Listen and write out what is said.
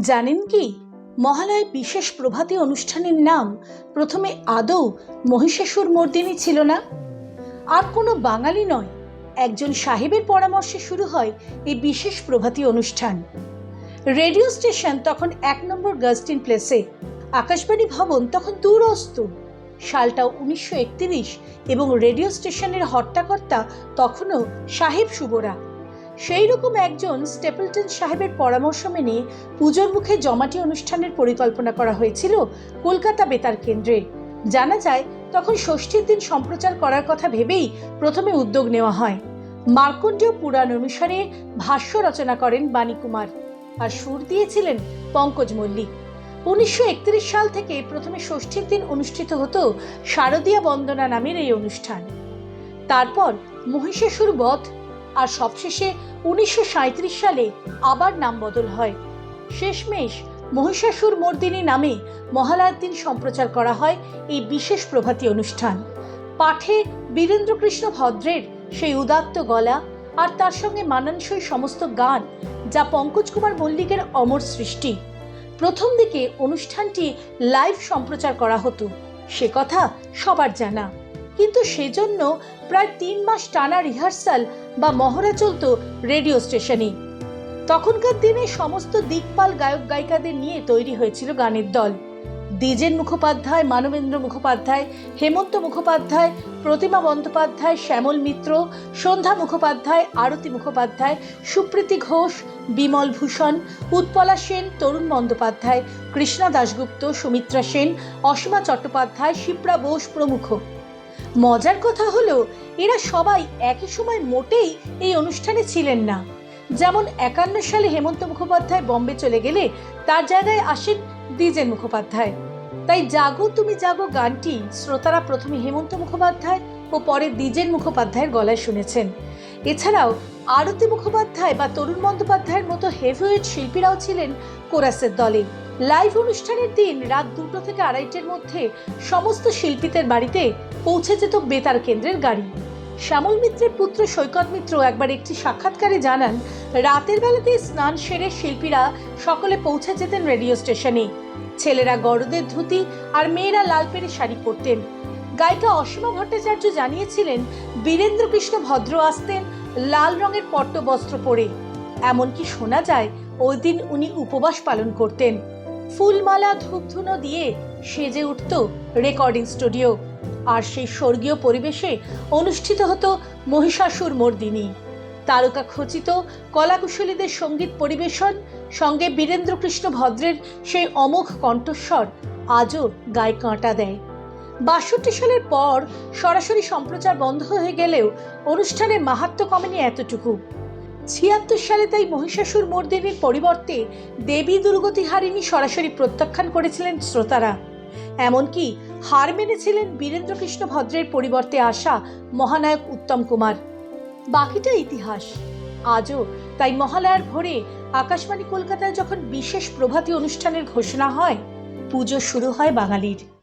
জানেন কি? মহালয় বিশেষ প্রভাতী অনুষ্ঠানের নাম প্রথমে আদৌ মহিষাসুর মর্দিনী ছিল না? আর কোনো বাঙালি নয়, একজন সাহেবের পরামর্শে শুরু হয় এই বিশেষ প্রভাতী অনুষ্ঠান। রেডিও স্টেশন তখন এক নম্বর গাস্টিন প্লেসে, আকাশবাণী ভবন তখন দূরস্থ। সালটা উনিশশো একত্রিশ এবং রেডিও স্টেশনের হট্টাকর্তা তখনও সাহেব শুভরা সেই রকম একজন স্টেপলটন সাহেবের পরামর্শ মেনে পুজোর মুখে জমাটি অনুষ্ঠানের পরিকল্পনা করা হয়েছিল কলকাতা বেতার কেন্দ্রে। জানা যায়, তখন ষষ্ঠীর দিন সম্প্রচার করার কথা ভেবেই প্রথমে উদ্যোগ নেওয়া হয়। মার্কণ্ডীয় পুরাণ অনুসারে ভাষ্য রচনা করেন বাণীকুমার আর সুর দিয়েছিলেন পঙ্কজ মল্লিক। উনিশশো একত্রিশ সাল থেকে প্রথমে ষষ্ঠীর দিন অনুষ্ঠিত হতো শারদীয়া বন্দনা নামের এই অনুষ্ঠান। তারপর মহিষাসুর বধ আর সবশেষে উনিশশো সাঁইত্রিশ সালে আবার নাম বদল হয়। শেষমেশ মহিষাসুর মর্দিনী নামে মহালয়ার সম্প্রচার করা হয় এই বিশেষ প্রভাতী অনুষ্ঠান। পাঠে বীরেন্দ্রকৃষ্ণ ভদ্রের সেই উদাত্ত গলা আর তার সঙ্গে মানানসই সমস্ত গান যা পঙ্কজ কুমার মল্লিকের অমর সৃষ্টি। প্রথম দিকে অনুষ্ঠানটি লাইভ সম্প্রচার করা হতো। সে কথা সবার জানা। কিন্তু সেজন্য প্রায় তিন মাস টানা রিহার্সাল বা মহড়া চলত রেডিও স্টেশনে তখনকার দিনে সমস্ত দিকপাল গায়ক গায়িকাদের নিয়ে তৈরি হয়েছিল গানের দল। দ্বিজেন মুখোপাধ্যায়, মানবেন্দ্র মুখোপাধ্যায়, হেমন্ত মুখোপাধ্যায়, প্রতিমা বন্দ্যোপাধ্যায়, শ্যামল মিত্র, সন্ধ্যা মুখোপাধ্যায়, আরতি মুখোপাধ্যায়, সুপ্রীতি ঘোষ, বিমল ভূষণ, উৎপলা সেন, তরুণ বন্দ্যোপাধ্যায়, কৃষ্ণা দাশগুপ্ত, সুমিত্রা সেন, অসীমা চট্টোপাধ্যায়, শিপ্রা বোস প্রমুখ। মজার কথা হলো, এরা সবাই একই সময় মোটেই এই অনুষ্ঠানে ছিলেন না। যেমন একান্ন সালে হেমন্ত মুখোপাধ্যায় বম্বে চলে গেলে, তার জায়গায় আসেন দ্বিজেন মুখোপাধ্যায়। তাই জাগো তুমি জাগো গানটি শ্রোতারা প্রথমে হেমন্ত মুখোপাধ্যায় ও পরে দ্বিজেন মুখোপাধ্যায়ের গলায় শুনেছেন। এছাড়াও আরতি মুখোপাধ্যায় বা তরুণ বন্দ্যোপাধ্যায়ের মতো হেভিওয়েট শিল্পীরাও ছিলেন কোরাসের দলে। লাইভ অনুষ্ঠানের দিন রাত দুটো থেকে আড়াইটের মধ্যে সমস্ত শিল্পীদের বাড়িতে পৌঁছে যেত বেতার কেন্দ্রের গাড়ি। শ্যামল মিত্রের পুত্র সৈকত মিত্র একবার একটি সাক্ষাৎকারে জানান, রাতের বেলাতে স্নান সেরে শিল্পীরা সকলে পৌঁছে যেতেন রেডিও স্টেশনে। ছেলেরা গরদের ধুতি আর মেয়েরা লাল পেরে শাড়ি পরতেন। গায়িকা অসীমা ভট্টাচার্য জানিয়েছিলেন বীরেন্দ্র কৃষ্ণ ভদ্র আসতেন, লাল রঙের পট্ট বস্ত্র পরে। এমনকি শোনা যায়, ওই দিন উনি উপবাস পালন করতেন। ফুলমালা ধূপধুনো দিয়ে সেজে উঠত রেকর্ডিং স্টুডিও। আর সেই স্বর্গীয় পরিবেশে অনুষ্ঠিত হতো মহিষাসুর মর্দিনী। তারকা খচিত কলাকুশলীদের সংগীত পরিবেশন, সঙ্গে বীরেন্দ্রকৃষ্ণ ভদ্রের সেই অমোঘ কণ্ঠস্বর আজও গায়ে কাঁটা দেয়। বাষট্টি সালের পর সরাসরি সম্প্রচার বন্ধ হয়ে গেলেও অনুষ্ঠানের মাহাত্ম কমেনি এতটুকু। ছিয়াত্তর সালে তাই মহিষাসুর মর্দিনীর পরিবর্তে দেবী দুর্গতি হারিণী সরাসরি প্রত্যাখ্যান করেছিলেন শ্রোতারা। এমনকি হার মেনেছিলেন বীরেন্দ্রকৃষ্ণ ভদ্রের পরিবর্তে আসা মহানায়ক উত্তম কুমার। বাকিটা ইতিহাস। আজও তাই মহালয়ার ভোরে আকাশবাণী কলকাতায় যখন বিশেষ প্রভাতী অনুষ্ঠানের ঘোষণা হয়, পুজো শুরু হয় বাঙালির।